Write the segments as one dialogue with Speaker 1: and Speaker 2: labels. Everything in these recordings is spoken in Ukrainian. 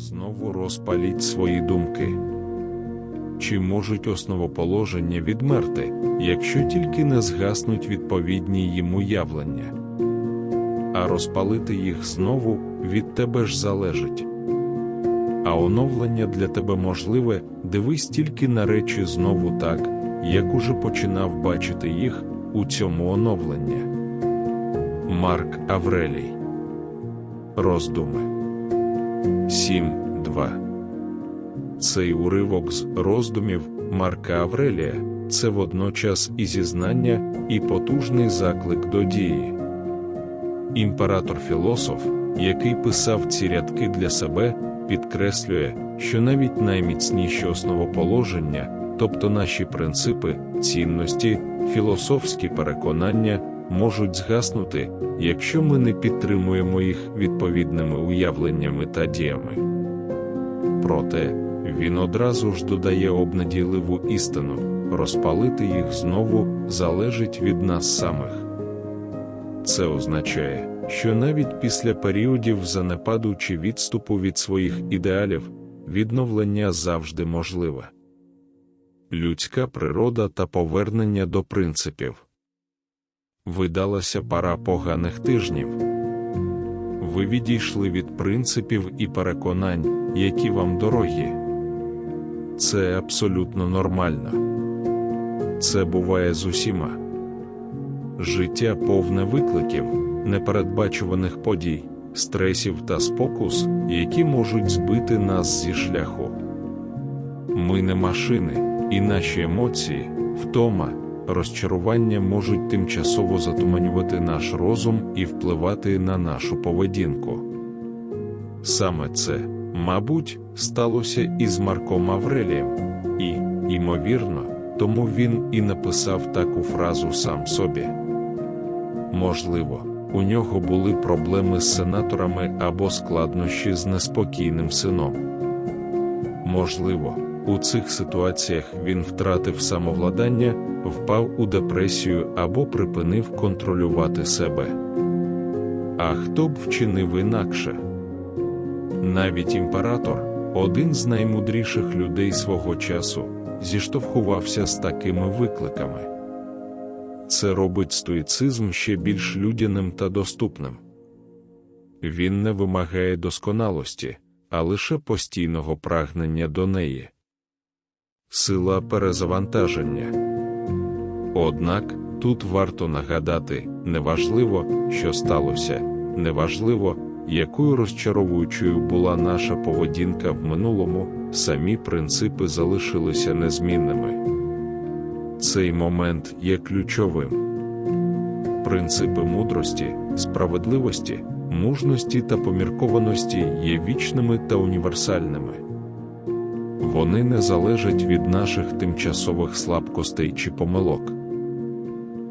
Speaker 1: Знову розпаліть свої думки. Чи можуть основоположення відмерти, якщо тільки не згаснуть відповідні їм уявлення? А розпалити їх знову від тебе ж залежить. А оновлення для тебе можливе, дивись тільки на речі знову так, як уже починав бачити їх у цьому оновлення. Марк Аврелій Роздуми 7.2 Цей уривок з роздумів Марка Аврелія це водночас і зізнання, і потужний заклик до дії. Імператор-філософ, який писав ці рядки для себе, підкреслює, що навіть найміцніші основоположення, тобто наші принципи, цінності, філософські переконання, можуть згаснути, якщо ми не підтримуємо їх відповідними уявленнями та діями. Проте, він одразу ж додає обнадійливу істину розпалити їх знову залежить від нас самих. Це означає, що навіть після періодів занепаду чи відступу від своїх ідеалів відновлення завжди можливе. Людська природа та повернення до принципів. Видалася пара поганих тижнів. Ви відійшли від принципів і переконань, які вам дорогі. Це абсолютно нормально. Це буває з усіма. Життя повне викликів, непередбачуваних подій, стресів та спокус, які можуть збити нас зі шляху. Ми не машини, і наші емоції, втома, розчарування можуть тимчасово затуманювати наш розум і впливати на нашу поведінку. Саме це, мабуть, сталося із Марком Аврелієм, і, ймовірно, тому він і написав таку фразу сам собі. Можливо, у нього були проблеми з сенаторами або складнощі з неспокійним сином. Можливо, у цих ситуаціях він втратив самовладання, впав у депресію або припинив контролювати себе. А хто б вчинив інакше? Навіть імператор, один з наймудріших людей свого часу, зіштовхувався з такими викликами. Це робить стоїцизм ще більш людяним та доступним. Він не вимагає досконалості, а лише постійного прагнення до неї. Сила перезавантаження. Однак тут варто нагадати неважливо, що сталося, неважливо, якою розчаровуючою була наша поведінка в минулому, самі принципи залишилися незмінними. Цей момент є ключовим. Принципи мудрості, справедливості, мужності та поміркованості є вічними та універсальними. Вони не залежать від наших тимчасових слабкостей чи помилок.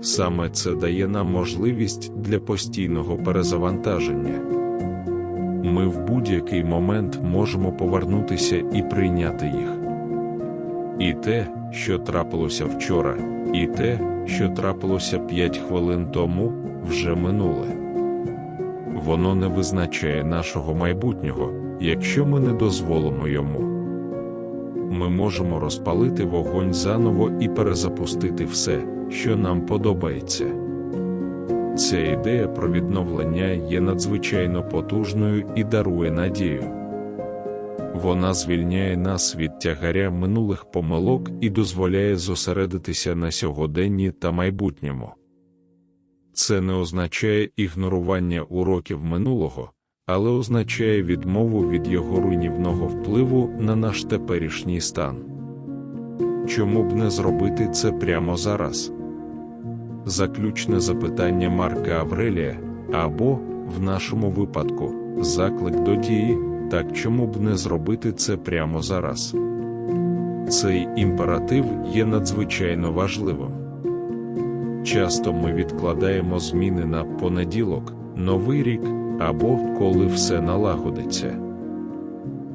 Speaker 1: Саме це дає нам можливість для постійного перезавантаження. Ми в будь-який момент можемо повернутися і прийняти їх. І те, що трапилося вчора, і те, що трапилося 5 хвилин тому, вже минуле. Воно не визначає нашого майбутнього, якщо ми не дозволимо йому. Ми можемо розпалити вогонь заново і перезапустити все, що нам подобається. Ця ідея про відновлення є надзвичайно потужною і дарує надію. Вона звільняє нас від тягаря минулих помилок і дозволяє зосередитися на сьогоденні та майбутньому. Це не означає ігнорування уроків минулого, але означає відмову від його руйнівного впливу на наш теперішній стан. Чому б не зробити це прямо зараз? Заключне запитання Марка Аврелія або, в нашому випадку, заклик до дії, так чому б не зробити це прямо зараз? Цей імператив є надзвичайно важливим. Часто ми відкладаємо зміни на понеділок, новий рік або коли все налагодиться.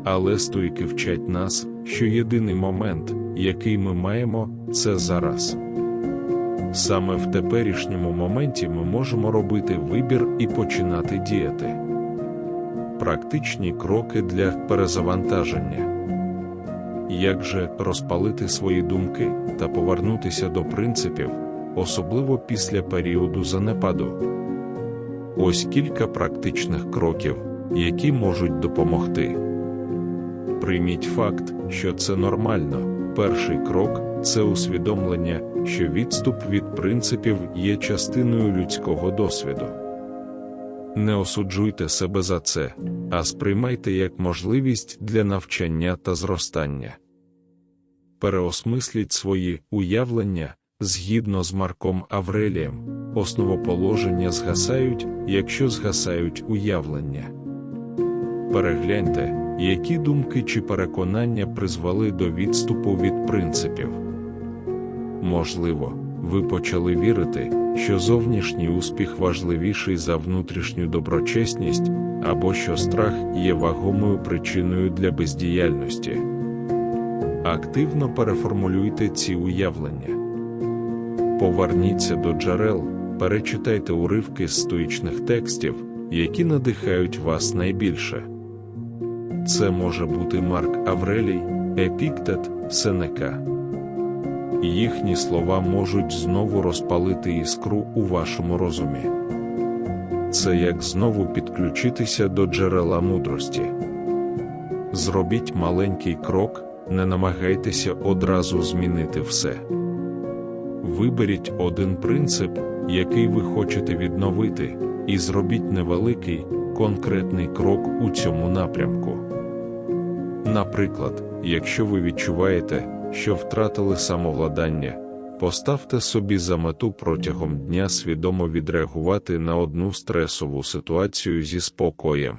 Speaker 1: Але стойки вчать нас, що єдиний момент, який ми маємо, це зараз. Саме в теперішньому моменті ми можемо робити вибір і починати діяти. Практичні кроки для перезавантаження. Як же розпалити свої думки та повернутися до принципів, особливо після періоду занепаду? Ось кілька практичних кроків, які можуть допомогти. Прийміть факт, що це нормально. Перший крок це усвідомлення, що відступ від принципів є частиною людського досвіду. Не осуджуйте себе за це, а сприймайте як можливість для навчання та зростання. Переосмисліть свої уявлення згідно з Марком Аврелієм, основоположення згасають, якщо згасають уявлення. Перегляньте, які думки чи переконання призвели до відступу від принципів. Можливо, ви почали вірити, що зовнішній успіх важливіший за внутрішню доброчесність, або що страх є вагомою причиною для бездіяльності. Активно переформулюйте ці уявлення. Поверніться до джерел, перечитайте уривки з стоїчних текстів, які надихають вас найбільше. Це може бути Марк Аврелій, Епіктет, Сенека. Їхні слова можуть знову розпалити іскру у вашому розумі. Це як знову підключитися до джерела мудрості. Зробіть маленький крок, не намагайтеся одразу змінити все. Виберіть один принцип, який ви хочете відновити, і зробіть невеликий, конкретний крок у цьому напрямку. Наприклад, якщо ви відчуваєте, що втратили самовладання, поставте собі за мету протягом дня свідомо відреагувати на одну стресову ситуацію зі спокоєм.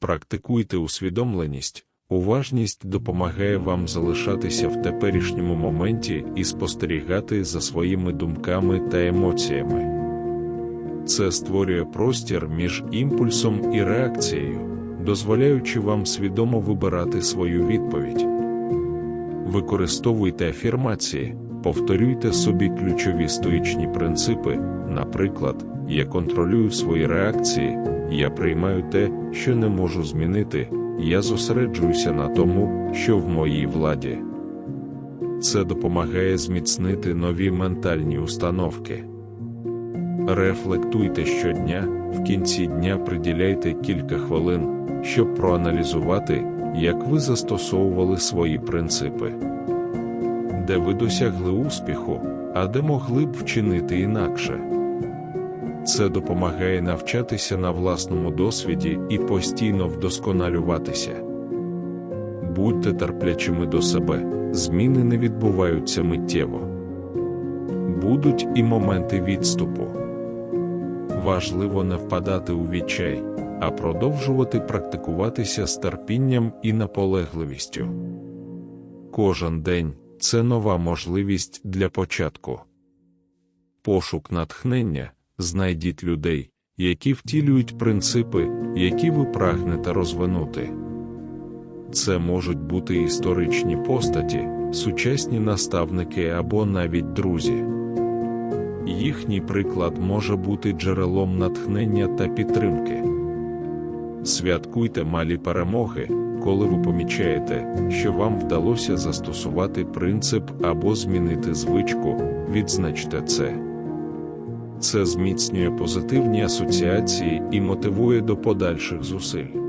Speaker 1: Практикуйте усвідомленість, уважність допомагає вам залишатися в теперішньому моменті і спостерігати за своїми думками та емоціями. Це створює простір між імпульсом і реакцією, дозволяючи вам свідомо вибирати свою відповідь. Використовуйте афірмації, повторюйте собі ключові стоїчні принципи, наприклад, я контролюю свої реакції, я приймаю те, що не можу змінити, я зосереджуюся на тому, що в моїй владі. Це допомагає зміцнити нові ментальні установки. Рефлектуйте щодня, в кінці дня приділяйте кілька хвилин, щоб проаналізувати, як ви застосовували свої принципи, де ви досягли успіху, а де могли б вчинити інакше. Це допомагає навчатися на власному досвіді і постійно вдосконалюватися. Будьте терплячими до себе, зміни не відбуваються миттєво. Будуть і моменти відступу. Важливо не впадати у відчай, а продовжувати практикуватися з терпінням і наполегливістю. Кожен день це нова можливість для початку. Пошук натхнення знайдіть людей, які втілюють принципи, які ви прагнете розвинути. Це можуть бути історичні постаті, сучасні наставники або навіть друзі. Їхній приклад може бути джерелом натхнення та підтримки. Святкуйте малі перемоги, коли ви помічаєте, що вам вдалося застосувати принцип або змінити звичку, відзначте це. Це зміцнює позитивні асоціації і мотивує до подальших зусиль.